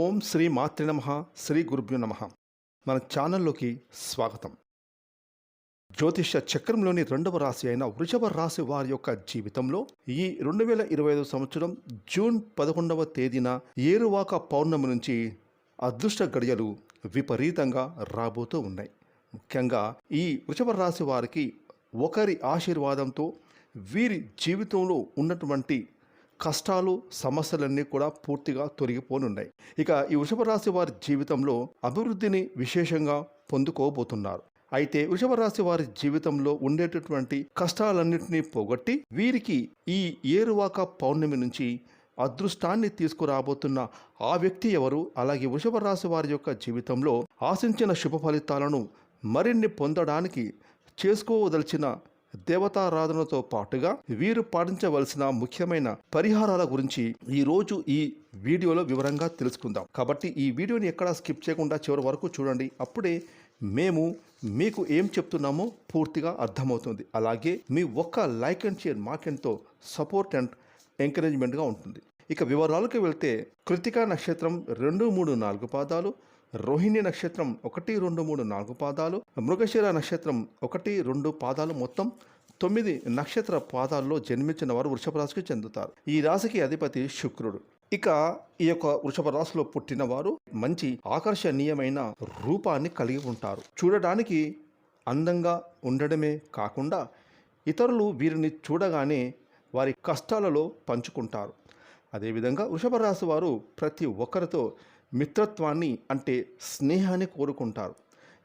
ఓం శ్రీ మాతృ నమ శ్రీ గురుభ్యో నమ. మన ఛానల్లోకి స్వాగతం. జ్యోతిష చక్రంలోని రెండవ రాశి అయిన వృషభ రాశి వారి యొక్క జీవితంలో ఈ రెండు వేల ఇరవై ఐదు సంవత్సరం జూన్ పదకొండవ తేదీన ఏరువాక పౌర్ణమి నుంచి అదృష్ట గడియలు విపరీతంగా రాబోతూ ఉన్నాయి. ముఖ్యంగా ఈ వృషభ రాశి వారికి ఒకరి ఆశీర్వాదంతో వీరి జీవితంలో ఉన్నటువంటి కష్టాలు సమస్యలన్నీ కూడా పూర్తిగా తొలగిపోనున్నాయి. ఇక ఈ వృషభ రాశి వారి జీవితంలో అభివృద్ధిని విశేషంగా పొందుకోబోతున్నారు. అయితే వృషభ రాశి వారి జీవితంలో ఉండేటటువంటి కష్టాలన్నింటినీ పోగొట్టి వీరికి ఈ ఏరువాక పౌర్ణమి నుంచి అదృష్టాన్ని తీసుకురాబోతున్న ఆ వ్యక్తి ఎవరు? అలాగే వృషభ రాశి వారి యొక్క జీవితంలో ఆశించిన శుభ ఫలితాలను మరిన్ని పొందడానికి చేసుకోవదలిచిన దేవతారాధనతో పాటుగా వీరు పాటించవలసిన ముఖ్యమైన పరిహారాల గురించి ఈరోజు ఈ వీడియోలో వివరంగా తెలుసుకుందాం. కాబట్టి ఈ వీడియోని ఎక్కడా స్కిప్ చేయకుండా చివరి వరకు చూడండి. అప్పుడే మేము మీకు ఏం చెప్తున్నామో పూర్తిగా అర్థమవుతుంది. అలాగే మీ ఒక్క లైక్ అండ్ షేర్ మాకెంతో సపోర్ట్ అండ్ ఎంకరేజ్మెంట్గా ఉంటుంది. ఇక వివరాలకు వెళ్తే కృతికా నక్షత్రం రెండు మూడు నాలుగు పాదాలు రోహిణి నక్షత్రం ఒకటి రెండు మూడు నాలుగు పాదాలు మృగశిర నక్షత్రం ఒకటి రెండు పాదాలు మొత్తం తొమ్మిది నక్షత్ర పాదాల్లో జన్మించిన వారు వృషభ రాశికి చెందుతారు. ఈ రాశికి అధిపతి శుక్రుడు. ఇక ఈ యొక్క వృషభ రాశిలో పుట్టిన వారు మంచి ఆకర్షణీయమైన రూపాన్ని కలిగి ఉంటారు. చూడడానికి అందంగా ఉండడమే కాకుండా ఇతరులు వీరిని చూడగానే వారి కష్టాలలో పంచుకుంటారు. అదేవిధంగా వృషభ రాశి వారు ప్రతి ఒక్కరితో మిత్రత్వాన్ని అంటే స్నేహాన్ని కోరుకుంటారు.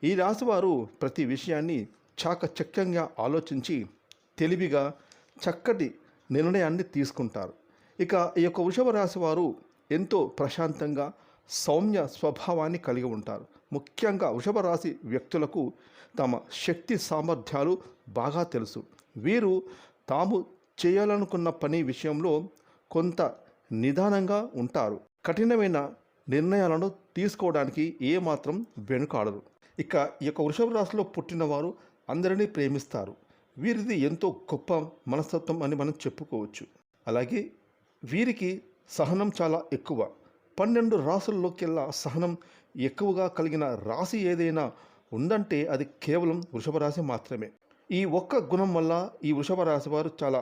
ఈ రాశి వారు ప్రతి విషయాన్ని చాకచక్యంగా ఆలోచించి తెలివిగా చక్కటి నిర్ణయాన్ని తీసుకుంటారు. ఇక ఈ యొక్క వృషభ రాశి వారు ఎంతో ప్రశాంతంగా సౌమ్య స్వభావాన్ని కలిగి ఉంటారు. ముఖ్యంగా వృషభ రాశి వ్యక్తులకు తమ శక్తి సామర్థ్యాలు బాగా తెలుసు. వీరు తాము చేయాలనుకున్న పని విషయంలో కొంత నిదానంగా ఉంటారు. కఠినమైన నిర్ణయాలను తీసుకోవడానికి ఏమాత్రం వెనుకాడరు. ఇక ఈ యొక్క వృషభ రాశిలో పుట్టినవారు అందరినీ ప్రేమిస్తారు. వీరిది ఎంతో గొప్ప మనస్తత్వం అని మనం చెప్పుకోవచ్చు. అలాగే వీరికి సహనం చాలా ఎక్కువ. పన్నెండు రాసుల్లోకెల్లా సహనం ఎక్కువగా కలిగిన రాశి ఏదైనా ఉందంటే అది కేవలం వృషభ రాశి మాత్రమే. ఈ ఒక్క గుణం వల్ల ఈ వృషభ రాశి వారు చాలా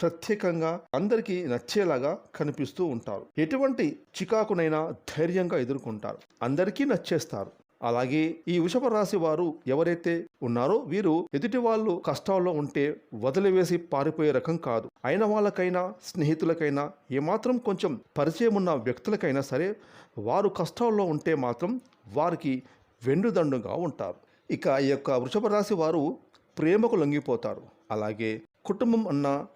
ప్రత్యేకంగా అందరికీ నచ్చేలాగా కనిపిస్తూ ఉంటారు. ఎటువంటి చికాకునైనా ధైర్యంగా ఎదుర్కొంటారు. అందరికీ నచ్చేస్తారు. అలాగే ఈ వృషభ రాశి వారు ఎవరైతే ఉన్నారో వీరు ఎదుటి వాళ్ళు కష్టాల్లో ఉంటే వదిలివేసి పారిపోయే రకం కాదు. అయిన వాళ్ళకైనా స్నేహితులకైనా ఏమాత్రం కొంచెం పరిచయం ఉన్న వ్యక్తులకైనా సరే వారు కష్టాల్లో ఉంటే మాత్రం వారికి వెండుదండుగా ఉంటారు. ఇక ఈ యొక్క వృషభ రాశి వారు ప్రేమకు లొంగిపోతారు. అలాగే కుటుంబం అన్న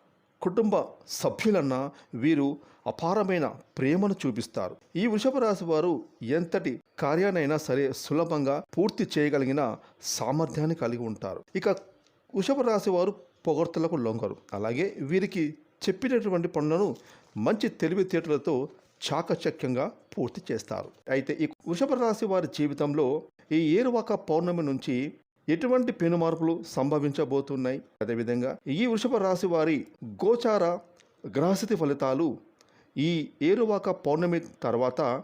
కుటుంబ సభ్యులన్నా వీరు అపారమైన ప్రేమను చూపిస్తారు. ఈ వృషభ రాశి వారు ఎంతటి కార్యానైనా సరే సులభంగా పూర్తి చేయగలిగిన సామర్థ్యాన్ని కలిగి ఉంటారు. ఇక వృషభ రాశి వారు పొగడ్తలకు లొంగరు. అలాగే వీరికి చెప్పినటువంటి పనులను మంచి తెలివితేటలతో చాకచక్యంగా పూర్తి చేస్తారు. అయితే ఈ వృషభ రాశి వారి జీవితంలో ఈ ఏరువాక పౌర్ణమి నుంచి ఎటువంటి పెను మార్పులు సంభవించబోతున్నాయి? అదేవిధంగా ఈ వృషభ రాశి వారి గోచార గ్రహస్థితి ఫలితాలు ఈ ఏరువాక పౌర్ణమి తర్వాత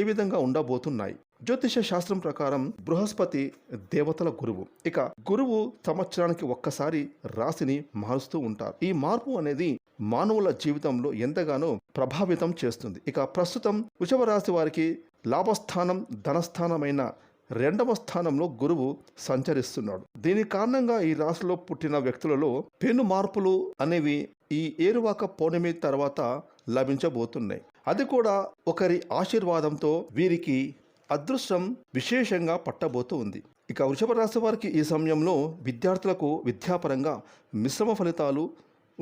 ఏ విధంగా ఉండబోతున్నాయి? జ్యోతిష శాస్త్రం ప్రకారం బృహస్పతి దేవతల గురువు. ఇక గురువు సంవత్సరానికి ఒక్కసారి రాశిని మారుస్తూ ఉంటారు. ఈ మార్పు అనేది మానవుల జీవితంలో ఎంతగానో ప్రభావితం చేస్తుంది. ఇక ప్రస్తుతం వృషభ రాశి వారికి లాభస్థానం ధనస్థానమైన రెండవ స్థానంలో గురువు సంచరిస్తున్నాడు. దీని కారణంగా ఈ రాశిలో పుట్టిన వ్యక్తులలో పెను మార్పులు అనేవి ఈ ఏరువాక పౌర్ణమి తర్వాత లభించబోతున్నాయి. అది కూడా ఒకరి ఆశీర్వాదంతో వీరికి అదృష్టం విశేషంగా పట్టబోతూ ఉంది ఇక వృషభ రాశి వారికి ఈ సమయంలో విద్యార్థులకు విద్యాపరంగా మిశ్రమ ఫలితాలు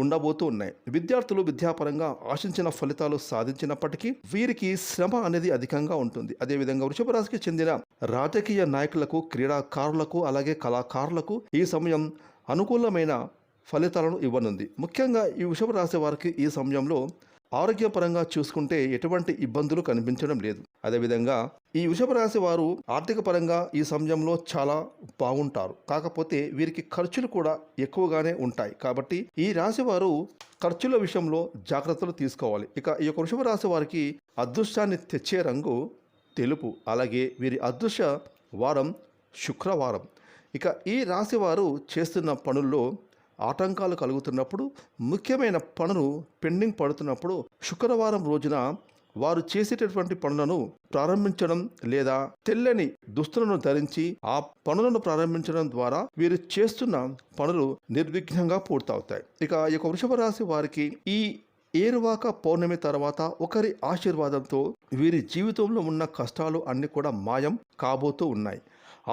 ఉండబోతూ ఉన్నాయి. విద్యార్థులు విద్యాపరంగా ఆశించిన ఫలితాలు సాధించినప్పటికీ వీరికి శ్రమ అనేది అధికంగా ఉంటుంది. అదేవిధంగా వృషభ రాశికి చెందిన రాజకీయ నాయకులకు క్రీడాకారులకు అలాగే కళాకారులకు ఈ సమయం అనుకూలమైన ఫలితాలను ఇవ్వనుంది. ముఖ్యంగా ఈ వృషభ రాశి వారికి ఈ సమయంలో ఆరోగ్యపరంగా చూసుకుంటే ఎటువంటి ఇబ్బందులు కనిపించడం లేదు. అదేవిధంగా ఈ వృషభ రాశి వారు ఆర్థిక పరంగా ఈ సమయంలో చాలా బాగుంటారు. కాకపోతే వీరికి ఖర్చులు కూడా ఎక్కువగానే ఉంటాయి. కాబట్టి ఈ రాశి వారు ఖర్చుల విషయంలో జాగ్రత్తలు తీసుకోవాలి. ఇక ఈ యొక్క వృషభ రాశి వారికి అదృష్టాన్ని తెచ్చే రంగు తెలుపు. అలాగే వీరి అదృశ్య వారం శుక్రవారం. ఇక ఈ రాశి వారు చేస్తున్న పనుల్లో ఆటంకాలు కలుగుతున్నప్పుడు ముఖ్యమైన పనులు పెండింగ్ పడుతున్నప్పుడు శుక్రవారం రోజున వారు చేసేటటువంటి పనులను ప్రారంభించడం లేదా తెల్లని దుస్తులను ధరించి ఆ పనులను ప్రారంభించడం ద్వారా వీరు చేస్తున్న పనులు నిర్విఘ్నంగా పూర్తవుతాయి. ఇక ఈ యొక్క వృషభ రాశి వారికి ఈ ఏరువాక పౌర్ణమి తర్వాత ఒకరి ఆశీర్వాదంతో వీరి జీవితంలో ఉన్న కష్టాలు అన్నీ కూడా మాయం కాబోతూ ఉన్నాయి.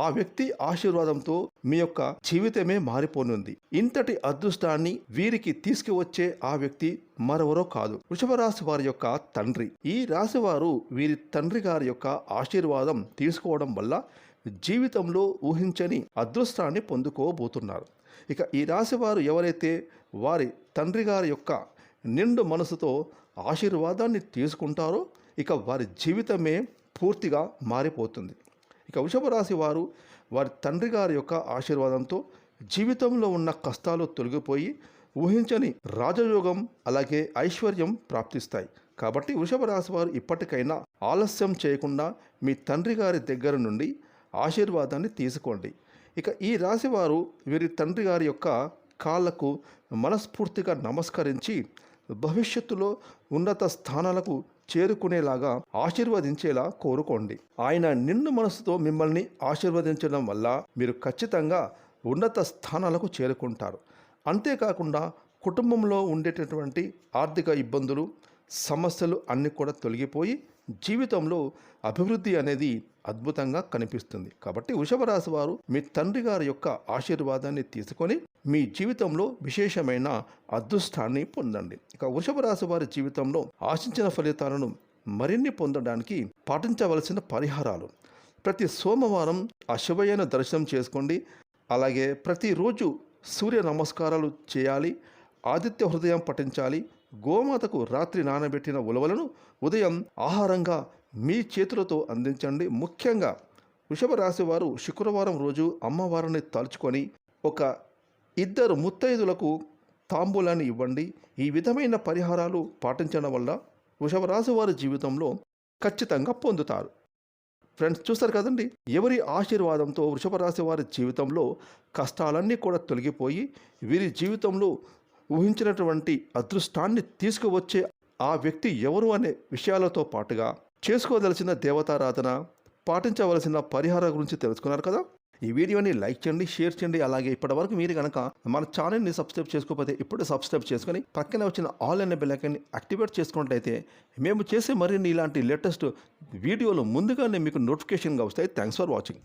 ఆ వ్యక్తి ఆశీర్వాదంతో మీ యొక్క జీవితమే మారిపోనుంది. ఇంతటి అదృష్టాన్ని వీరికి తీసుకువచ్చే ఆ వ్యక్తి మరెవరో కాదు. వృషభ రాశి వారి యొక్క తండ్రి. ఈ రాశి వారు వీరి తండ్రి గారి యొక్క ఆశీర్వాదం తీసుకోవడం వల్ల జీవితంలో ఊహించని అదృష్టాన్ని పొందుకోబోతున్నారు. ఇక ఈ రాశి వారు ఎవరైతే వారి తండ్రి గారి యొక్క నిండు మనసుతో ఆశీర్వాదాన్ని తీసుకుంటారో ఇక వారి జీవితమే పూర్తిగా మారిపోతుంది. వృషభ రాశి వారు వారి తండ్రి గారి యొక్క ఆశీర్వాదంతో జీవితంలో ఉన్న కష్టాలు తొలగిపోయి ఊహించని రాజయోగం అలాగే ఐశ్వర్యం ప్రాప్తిస్తాయి. కాబట్టి వృషభ రాశి వారు ఇప్పటికైనా ఆలస్యం చేయకుండా మీ తండ్రి గారి దగ్గర నుండి ఆశీర్వాదాన్ని తీసుకోండి. ఇక ఈ రాశి వారు వీరి తండ్రి గారి యొక్క కాళ్ళకు మనస్ఫూర్తిగా నమస్కరించి భవిష్యత్తులో ఉన్నత స్థానాలకు చేరుకునేలాగా ఆశీర్వదించేలా కోరుకోండి. ఆయన నిన్ను మనసుతో మిమ్మల్ని ఆశీర్వదించడం వల్ల మీరు ఖచ్చితంగా ఉన్నత స్థానాలకు చేరుకుంటారు. అంతేకాకుండా కుటుంబంలో ఉండేటటువంటి ఆర్థిక ఇబ్బందులు సమస్యలు అన్నీ కూడా తొలగిపోయి జీవితంలో అభివృద్ధి అనేది అద్భుతంగా కనిపిస్తుంది. కాబట్టి వృషభరాశి వారు మీ తండ్రి గారి యొక్క ఆశీర్వాదాన్ని తీసుకొని మీ జీవితంలో విశేషమైన అదృష్టాన్ని పొందండి. ఇక వృషభ రాశి వారి జీవితంలో ఆశించిన ఫలితాలను మరిన్ని పొందడానికి పాటించవలసిన పరిహారాలు. ప్రతి సోమవారం ఆ శివయ్యను దర్శనం చేసుకోండి. అలాగే ప్రతిరోజు సూర్య నమస్కారాలు చేయాలి. ఆదిత్య హృదయం పఠించాలి. గోమాతకు రాత్రి నానబెట్టిన ఉలవలను ఉదయం ఆహారంగా మీ చేతులతో అందించండి. ముఖ్యంగా వృషభ రాశి వారు శుక్రవారం రోజు అమ్మవారిని తలుచుకొని ఒక ఇద్దరు ముత్తైదులకు తాంబూలాన్ని ఇవ్వండి. ఈ విధమైన పరిహారాలు పాటించడం వల్ల వృషభ రాశి వారి జీవితంలో ఖచ్చితంగా పొందుతారు. ఫ్రెండ్స్ చూస్తారు కదండి? ఎవరి ఆశీర్వాదంతో వృషభ రాశి వారి జీవితంలో కష్టాలన్నీ కూడా తొలగిపోయి వీరి జీవితంలో ఊహించినటువంటి అదృష్టాన్ని తీసుకువచ్చే ఆ వ్యక్తి ఎవరు అనే విషయాలతో పాటుగా చేసుకోదలసిన దేవతారాధన పాటించవలసిన పరిహారం గురించి తెలుసుకున్నారు కదా? ఈ వీడియోని లైక్ చేయండి షేర్ చేయండి అలాగే ఇప్పటివరకు మీరు కనుక మన ఛానల్ని సబ్స్క్రైబ్ చేసుకోకపోతే ఇప్పుడు సబ్స్క్రైబ్ చేసుకొని పక్కనే వచ్చిన ఆల్ అనే యాక్టివేట్ చేసుకున్నట్లయితే మేము చేసే మరిన్ని ఇలాంటి లేటెస్ట్ వీడియోలు ముందుగానే మీకు నోటిఫికేషన్గా వస్తాయి. Thanks for watching